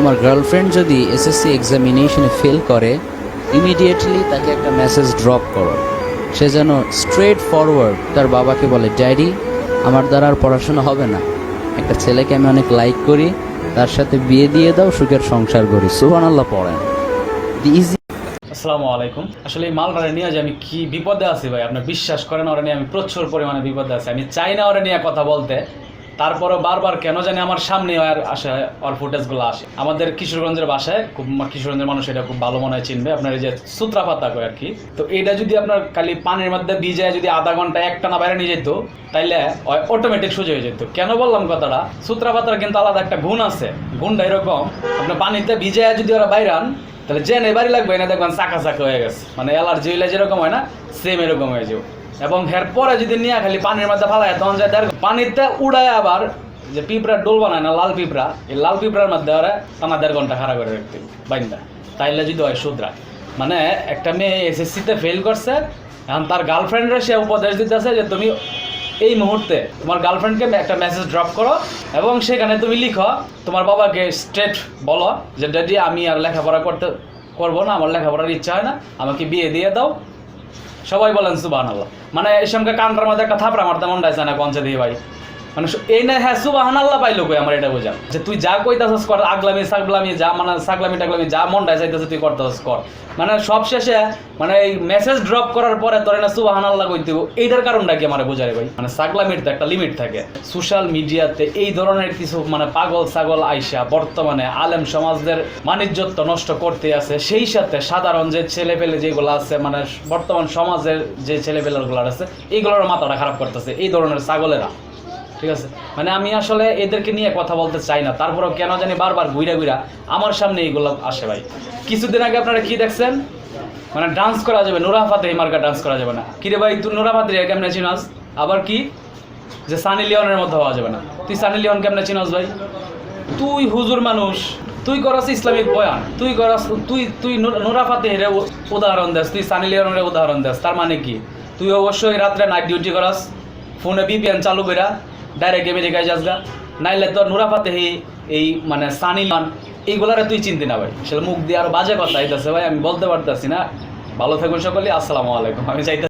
তোমার গার্লফ্রেন্ড যদি এসএসসি এক্সামিনেশনে ফেল করে ইমিডিয়েটলি তাকে একটা মেসেজ ড্রপ করো। সে যেন স্ট্রেট ফরওয়ার্ড তার বাবাকে বলে ড্যাডি আমার দ্বারা আর পড়াশোনা হবে না। একটা ছেলেকে আমি অনেক লাইক করি, তার সাথে বিয়ে দিয়ে দাও, সুখের সংসার করি। সুহান আল্লাহ পড়েন ইজি আসসালামু আলাইকুম। আসলে এই মালটারে নিয়ে যে আমি কি বিপদে আছি ভাই? আপনি বিশ্বাস করেন, ওরা নিয়ে আমি প্রচুর পরিমাণে বিপদে আছি। আমি চাই না ওরা নিয়ে কথা বলতে। তারপরও বারবার কেন জানি আমার সামনে আর আসে ওর ফুটেজগুলো আসে। আমাদের কিশোরগঞ্জের বাসায় খুব কিশোরগঞ্জের মানুষ এটা খুব ভালো মনে হয় চিনবে। আপনার এই যে সূত্রা পাতা করে আর কি। তো এটা যদি আপনার খালি পানির মধ্যে ভিজায় যদি আধা ঘণ্টা একটা না বাইরে নিয়ে যেত, তাইলে অটোমেটিক সোজা হয়ে যেত। কেন বললাম কথাটা? সূত্রা পাতার কিন্তু আলাদা একটা গুণ আছে। গুণটা এরকম আপনার পানিতে ভিজায় যদি ওরা বাইরান তাহলে জেন এবারই লাগবে না দেখবেন চাকা চাকা হয়ে গেছে। মানে অ্যালার্জি হইলে যেরকম হয় না সেম এরকম হয়ে যাবে। এবং এর পরে যদি নিয়ে খালি পানির মধ্যে ফালায়, তখন যায় দেড় পানিতে উড়ায় আবার যে পিঁপড়া ডোল বানায় না, লাল পিঁপড়া, এই লাল পিঁপড়ার মধ্যে ওরা টানা দেড় ঘণ্টা খাড়া করে রাখতে, বাইন্দা। তাইলে যদি হয় শুধরা। মানে একটা মেয়ে এসএসসিতে ফেল করছে, এখন তার গার্লফ্রেন্ডরা সে উপদেশ দিতেছে যে তুমি এই মুহূর্তে তোমার গার্লফ্রেন্ডকে একটা মেসেজ ড্রপ করো এবং সেখানে তুমি লিখো, তোমার বাবাকে স্ট্রেট বলো যে ড্যাডি আমি আর লেখাপড়া করতে করব না, আমার লেখাপড়ার ইচ্ছা হয় না, আমাকে বিয়ে দিয়ে দাও সবাই বলেন সুবাহ আল্লাহ মানে এই সঙ্গে মাঝে একটা থাপড়া মারতে মন না কঞ্চে দিয়ে ভাই? মানে এই না হ্যাঁ সুবাহান আল্লাহ পাইলো কই আমার এটা বোঝা যে তুই যা কইতাছস কর, আগলামি, সাগলামি, যা মানে সাগলামি, টাগলামি, যা মন চাইতেছে তুই করতেছস কর। মানে সব শেষে মানে এই মেসেজ ড্রপ করার পরে তোর না সুবাহান আল্লাহ। এইটার কারণটা কি আমার বোঝারে ভাই? মানে সাগলামির তো একটা লিমিট থাকে। সোশ্যাল মিডিয়াতে এই ধরনের কিছু মানে পাগল, ছাগল আইসা বর্তমানে আলেম সমাজদের মানিজ্যত্ব নষ্ট করতে আছে। সেই সাথে সাধারণ যে ছেলে পেলে যেগুলো আছে মানে বর্তমান সমাজের যে ছেলে পেলেগুলো আছে, এইগুলোর মাথাটা খারাপ করতেছে। এই ধরনের ছাগলেরা। ঠিক আছে? মানে আমি আসলে এদেরকে নিয়ে কথা বলতে চাই না। তারপরেও কেন জানি বারবার ঘুরা ঘুরা আমার সামনে এইগুলো আসে ভাই। কিছুদিন আগে আপনারা কি দেখছেন? মানে ডান্স করা যাবে, নোরা ফাতে মার্কা ডান্স করা যাবে না। কিরে ভাই তুই নোরা ফাতে কেমনে চিনাস? আবার কি? যে সানি লিওনের মধ্যে হওয়া যাবে না। তুই সানি লিওন কেমনে চিনাস ভাই? তুই হুজুর মানুষ। তুই করস ইসলামিক বয়ান। তুই করস, তুই তুই নোরা ফাতে হেরে উদাহরণ দেস, তুই সানি লিওনের উদাহরণ দেস। তার মানে কি? তুই অবশ্যই রাত্রে নাইট ডিউটি করাস, ফোনে বিপিএন চালু কইরা ডাইরেক্ট আমেরিকায় যাস গা নাইলে তোর নুরা ফাতে এই মানে সানি মান এইগুলারে তুই চিনতি না ভাই। সেটা মুখ দিয়ে আরও বাজে কথা আইতাছে ভাই, আমি বলতে পারতাছি না। ভালো থাকুন সকলে, আসসালামু আলাইকুম। আমি চাইতে